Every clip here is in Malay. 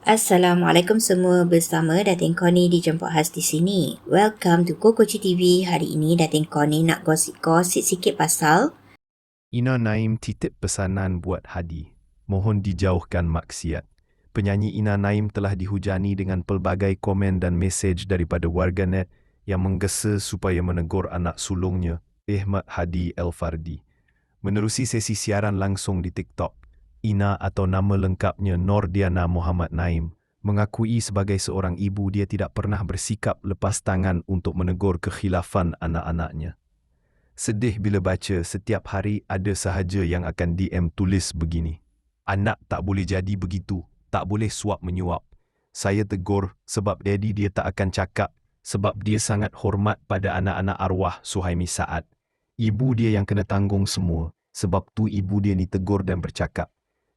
Assalamualaikum semua bersama Datin Koni di Jemput Khas di sini. Welcome to Kokoci TV. Hari ini Datin Koni nak gosip-gosip sikit pasal Ina Naim titip pesanan buat Hadi. Mohon dijauhkan maksiat. Penyanyi Ina Naim telah dihujani dengan pelbagai komen dan mesej daripada warganet yang menggesa supaya menegur anak sulungnya, Ahmad Hadi El-Fardi. Menerusi sesi siaran langsung di TikTok, Ina atau nama lengkapnya Nordiana Muhammad Naim mengakui sebagai seorang ibu dia tidak pernah bersikap lepas tangan untuk menegur kekhilafan anak-anaknya. Sedih bila baca setiap hari ada sahaja yang akan DM tulis begini. Anak tak boleh jadi begitu, tak boleh suap menyuap. Saya tegur sebab daddy dia tak akan cakap sebab dia sangat hormat pada anak-anak arwah Suhaimi Saad. Ibu dia yang kena tanggung semua sebab tu ibu dia ni tegur dan bercakap.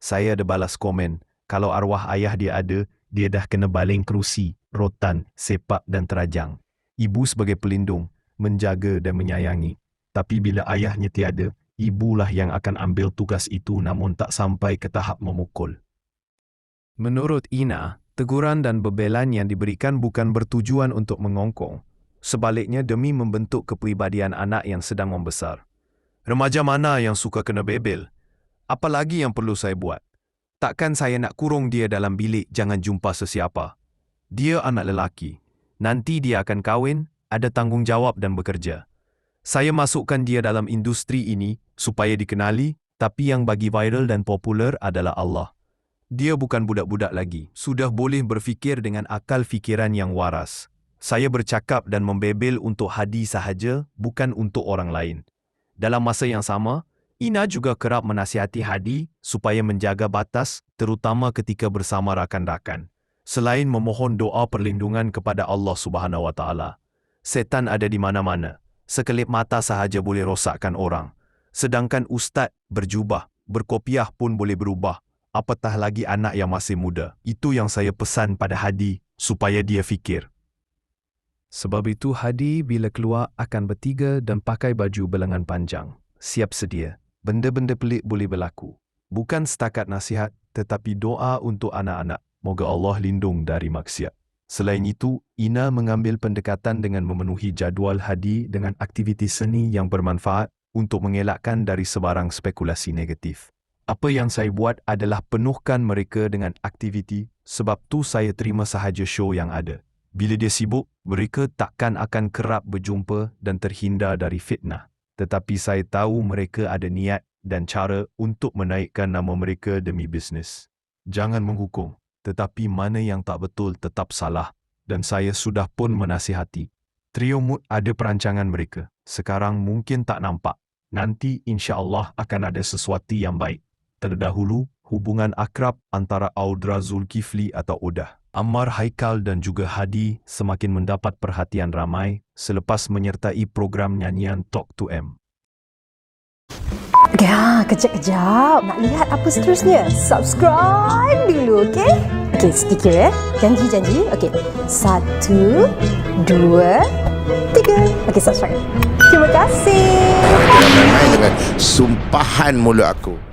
Saya ada balas komen, kalau arwah ayah dia ada, dia dah kena baling kerusi, rotan, sepak dan terajang. Ibu sebagai pelindung, menjaga dan menyayangi. Tapi bila ayahnya tiada, ibulah yang akan ambil tugas itu namun tak sampai ke tahap memukul. Menurut Ina, teguran dan bebelan yang diberikan bukan bertujuan untuk mengongkong. Sebaliknya demi membentuk kepribadian anak yang sedang membesar. Remaja mana yang suka kena bebel? Apa lagi yang perlu saya buat? Takkan saya nak kurung dia dalam bilik jangan jumpa sesiapa. Dia anak lelaki. Nanti dia akan kahwin, ada tanggungjawab dan bekerja. Saya masukkan dia dalam industri ini supaya dikenali, tapi yang bagi viral dan popular adalah Allah. Dia bukan budak-budak lagi, sudah boleh berfikir dengan akal fikiran yang waras. Saya bercakap dan membebel untuk Hadi sahaja, bukan untuk orang lain. Dalam masa yang sama, Ina juga kerap menasihati Hadi supaya menjaga batas terutama ketika bersama rakan-rakan. Selain memohon doa perlindungan kepada Allah Subhanahu Wa setan ada di mana-mana. Sekelip mata sahaja boleh rosakkan orang. Sedangkan ustaz berjubah, berkopiah pun boleh berubah. Apatah lagi anak yang masih muda. Itu yang saya pesan pada Hadi supaya dia fikir. Sebab itu Hadi bila keluar akan bertiga dan pakai baju belengan panjang. Siap sedia. Benda-benda pelik boleh berlaku. Bukan setakat nasihat tetapi doa untuk anak-anak. Moga Allah lindung dari maksiat. Selain itu, Ina mengambil pendekatan dengan memenuhi jadual Hadi dengan aktiviti seni yang bermanfaat untuk mengelakkan dari sebarang spekulasi negatif. Apa yang saya buat adalah penuhkan mereka dengan aktiviti sebab tu saya terima sahaja show yang ada. Bila dia sibuk, mereka takkan akan kerap berjumpa dan terhindar dari fitnah. Tetapi saya tahu mereka ada niat dan cara untuk menaikkan nama mereka demi bisnes. Jangan menghukum, tetapi mana yang tak betul tetap salah dan saya sudah pun menasihati. Trio Mood ada perancangan mereka. Sekarang mungkin tak nampak. Nanti insya Allah akan ada sesuatu yang baik. Terdahulu, hubungan akrab antara Audra Zulkifli atau Udah, Ammar Haikal dan juga Hadi semakin mendapat perhatian ramai selepas menyertai program nyanyian Talk to M. Ya, kejap-kejap. Nak lihat apa seterusnya? Subscribe dulu, okey? Okey, sedikit ya. Janji-janji. Okey. Satu, dua, tiga. Okey, subscribe. Terima kasih. Dengan sumpahan mulut aku.